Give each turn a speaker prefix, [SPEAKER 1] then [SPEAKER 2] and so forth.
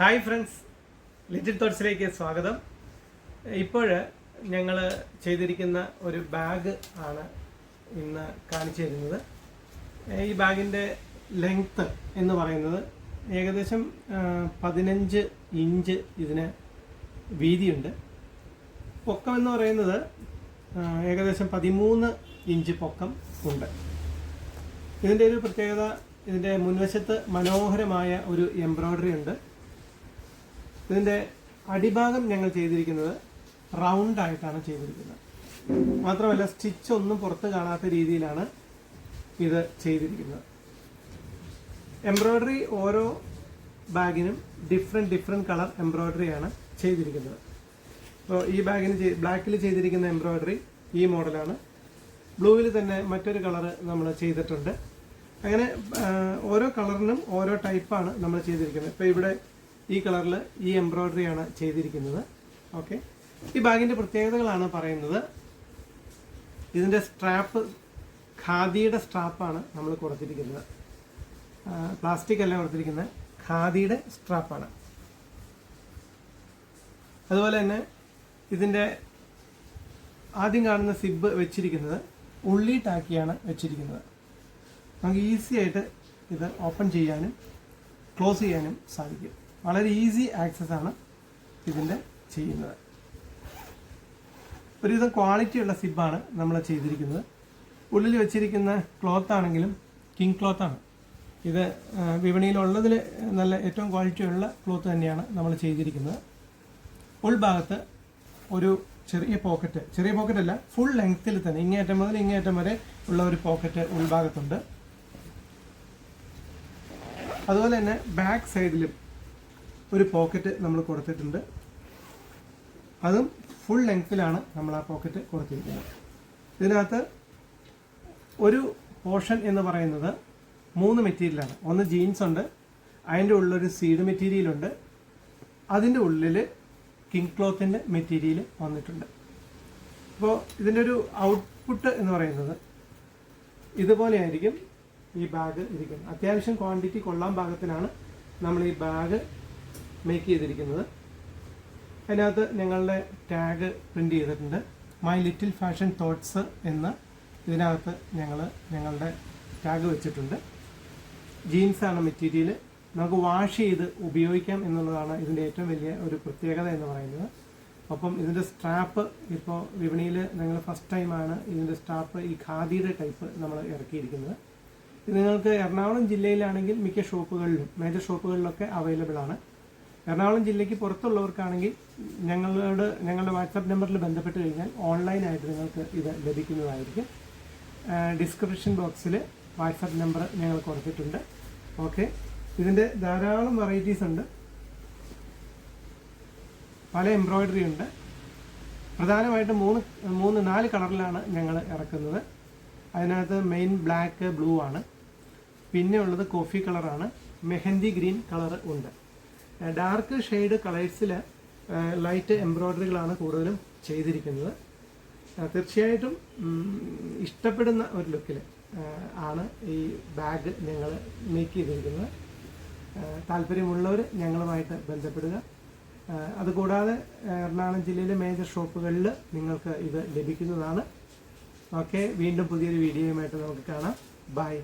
[SPEAKER 1] Hi friends. Little തോട്ട്സിലേക്ക് സ്വാഗതം. ഇപ്പോൾ ഞങ്ങൾ ചെയ്തിരിക്കുന്ന ഒരു ബാഗ് ആണ് ഇന്ന് കാണിച്ചു തരുന്നത്. ഈ ബാഗിന്റെ ലെങ്ത്ത് എന്ന് പറയുന്നത് ഏകദേശം പതിനഞ്ച് ഇഞ്ച് ഇതിന് വീതിയുണ്ട്. പൊക്കം എന്ന് പറയുന്നത് ഏകദേശം പതിമൂന്ന് ഇഞ്ച് പൊക്കം ഉണ്ട്. ഇതിന്റെ ഒരു പ്രത്യേകത ഇതിന്റെ മുൻവശത്ത് മനോഹരമായ ഒരു എംബ്രോയ്ഡറി ഉണ്ട്. ഇതിന്റെ അടിഭാഗം ഞങ്ങൾ ചെയ്തിരിക്കുന്നത് റൗണ്ട് ആയിട്ടാണ് ചെയ്തിരിക്കുന്നത്. മാത്രമല്ല സ്റ്റിച്ച് ഒന്നും പുറത്ത് കാണാത്ത രീതിയിലാണ് ഇത് ചെയ്തിരിക്കുന്നത്. എംബ്രോയ്ഡറി ഓരോ ബാഗിനും ഡിഫറെന്റ് ഡിഫറെന്റ് കളർ എംബ്രോയ്ഡറിയാണ് ചെയ്തിരിക്കുന്നത്. അപ്പോൾ ഈ ബാഗിന് ബ്ലാക്കിൽ ചെയ്തിരിക്കുന്ന എംബ്രോയ്ഡറി ഈ മോഡലാണ്. ബ്ലൂവിൽ തന്നെ മറ്റൊരു കളർ നമ്മൾ ചെയ്തിട്ടുണ്ട്. അങ്ങനെ ഓരോ കളറിനും ഓരോ ടൈപ്പാണ് നമ്മൾ ചെയ്തിരിക്കുന്നത്. ഇപ്പോൾ ഇവിടെ ഈ കളറിൽ ഈ എംബ്രോയ്ഡറിയാണ് ചെയ്തിരിക്കുന്നത്. ഓക്കെ ഈ ബാഗിന്റെ പ്രത്യേകതകളാണ് പറയുന്നത്. ഇതിന്റെ സ്ട്രാപ്പ് ഖാദിയുടെ സ്ട്രാപ്പാണ് നമ്മൾ കൊടുത്തിരിക്കുന്നത്. പ്ലാസ്റ്റിക് അല്ല കൊടുത്തിരിക്കുന്നത്. ഖാദിയുടെ സ്ട്രാപ്പാണ് അതുപോലെ തന്നെ ഇതിന്റെ ആദ്യം കാണുന്ന സിബ് വെച്ചിരിക്കുന്നത് ഉള്ളിയിട്ടാക്കിയാണ് വെച്ചിരിക്കുന്നത്. നമുക്ക് ഈസി ആയിട്ട് ഇത് ഓപ്പൺ ചെയ്യാനും ക്ലോസ് ചെയ്യാനും സാധിക്കും. വളരെ ഈസി ആക്സസ് ആണ് ഇതിന്റെ ചെയ്യുന്നത്. ഒരുവിധം ക്വാളിറ്റിയുള്ള സിബാണ് നമ്മൾ ചെയ്തിരിക്കുന്നത്. ഉള്ളിൽ വെച്ചിരിക്കുന്ന ക്ലോത്ത് ആണെങ്കിലും കിങ് ക്ലോത്ത് ആണ്. ഇത് വിപണിയിലുള്ളതിൽ നല്ല ഏറ്റവും ക്വാളിറ്റിയുള്ള ക്ലോത്ത് തന്നെയാണ് നമ്മൾ ചെയ്തിരിക്കുന്നത്. ഉൾഭാഗത്ത് ഒരു ചെറിയ പോക്കറ്റ് ചെറിയ പോക്കറ്റ് അല്ല ഫുൾ ലെങ്ത്തിൽ തന്നെ ഇങ്ങേറ്റം മുതൽ ഇങ്ങേറ്റം വരെ ഉള്ള ഒരു പോക്കറ്റ് ഉൾഭാഗത്തുണ്ട് അതുപോലെ തന്നെ ബാക്ക് സൈഡിലും ഒരു പോക്കറ്റ് നമ്മൾ കൊടുത്തിട്ടുണ്ട്. അതും ഫുൾ ലെങ്ത്തിലാണ് നമ്മൾ ആ പോക്കറ്റ് കൊടുത്തിരിക്കുന്നത്. ഇതിനകത്ത് ഒരു പോർഷൻ എന്ന് പറയുന്നത് മൂന്ന് മെറ്റീരിയലാണ് ഒന്ന് ജീൻസ് ഉണ്ട് അതിന്റെ ഉള്ളിലൊരു സീഡ് മെറ്റീരിയൽ ഉണ്ട് അതിന്റെ ഉള്ളിൽ കിങ് ക്ലോത്തിന്റെ മെറ്റീരിയൽ വന്നിട്ടുണ്ട്. അപ്പോൾ ഇതിന്റെ ഒരു ഔട്ട്പുട്ട് എന്ന് പറയുന്നത് ഇതുപോലെയായിരിക്കും ഈ ബാഗ് ഇരിക്കുന്നത്. അത്യാവശ്യം ക്വാണ്ടിറ്റി കൊള്ളാൻ പാകത്തിനാണ് നമ്മൾ ഈ ബാഗ് മേക്ക് ചെയ്തിരിക്കുന്നത്. അതിനകത്ത് ഞങ്ങളുടെ ടാഗ് പ്രിന്റ് ചെയ്തിട്ടുണ്ട്. മൈ ലിറ്റിൽ ഫാഷൻ തോട്ട്സ് എന്ന് ഇതിനകത്ത് ഞങ്ങൾ ഞങ്ങളുടെ ടാഗ് വെച്ചിട്ടുണ്ട്. ജീൻസാണ് മെറ്റീരിയൽ നമുക്ക് വാഷ് ചെയ്ത് ഉപയോഗിക്കാം എന്നുള്ളതാണ് ഇതിന്റെ ഏറ്റവും വലിയ ഒരു പ്രത്യേകത എന്ന് പറയുന്നത്. അപ്പം ഇതിന്റെ സ്ട്രാപ്പ് ഇപ്പോൾ വിപണിയിൽ ഞങ്ങൾ ഫസ്റ്റ് ടൈമാണ് ഇതിന്റെ സ്ട്രാപ്പ് ഈ ഖാദിയുടെ ടൈപ്പ് നമ്മൾ ഇറക്കിയിരിക്കുന്നത്. ഇത് നിങ്ങൾക്ക് എറണാകുളം ജില്ലയിലാണെങ്കിൽ മിക്ക ഷോപ്പുകളിലും മേജർ ഷോപ്പുകളിലൊക്കെ അവൈലബിൾ ആണ്. എറണാകുളം ജില്ലയ്ക്ക് പുറത്തുള്ളവർക്കാണെങ്കിൽ ഞങ്ങളോട് ഞങ്ങളുടെ വാട്സാപ്പ് നമ്പറിൽ ബന്ധപ്പെട്ട് കഴിഞ്ഞാൽ ഓൺലൈനായിട്ട് നിങ്ങൾക്ക് ഇത് ലഭിക്കുന്നതായിരിക്കും. ഡിസ്ക്രിപ്ഷൻ ബോക്സിൽ വാട്സാപ്പ് നമ്പർ ഞങ്ങൾ കൊടുത്തിട്ടുണ്ട്. ഓക്കെ. ഇതിന്റെ ധാരാളം വെറൈറ്റീസ് ഉണ്ട്. പല എംബ്രോയ്ഡറി ഉണ്ട്. പ്രധാനമായിട്ട് മൂന്ന് മൂന്ന് നാല് കളറിലാണ് ഞങ്ങൾ ഇറക്കുന്നത്. അതിനകത്ത് മെയിൻ ബ്ലാക്ക് ബ്ലൂ ആണ്. പിന്നെ ഉള്ളത് കോഫി കളറാണ് മെഹന്തി ഗ്രീൻ കളർ ഉണ്ട്. ഡാർക്ക് ഷെയ്ഡ് കളേഴ്സിൽ ലൈറ്റ് എംബ്രോയ്ഡറികളാണ് കൂടുതലും ചെയ്തിരിക്കുന്നത്. തീർച്ചയായിട്ടും ഇഷ്ടപ്പെടുന്ന ഒരു ലുക്കിൽ ആണ് ഈ ബാഗ് ഞങ്ങൾ മേക്ക് ചെയ്തിരിക്കുന്നത്. താല്പര്യമുള്ളവർ ഞങ്ങളുമായിട്ട് ബന്ധപ്പെടുക. അതുകൂടാതെ എറണാകുളം ജില്ലയിലെ മേജർ ഷോപ്പുകളിൽ നിങ്ങൾക്ക് ഇത് ലഭിക്കുന്നതാണ്. ഓക്കെ വീണ്ടും പുതിയൊരു വീഡിയോയുമായിട്ട് നമുക്ക് കാണാം. ബൈ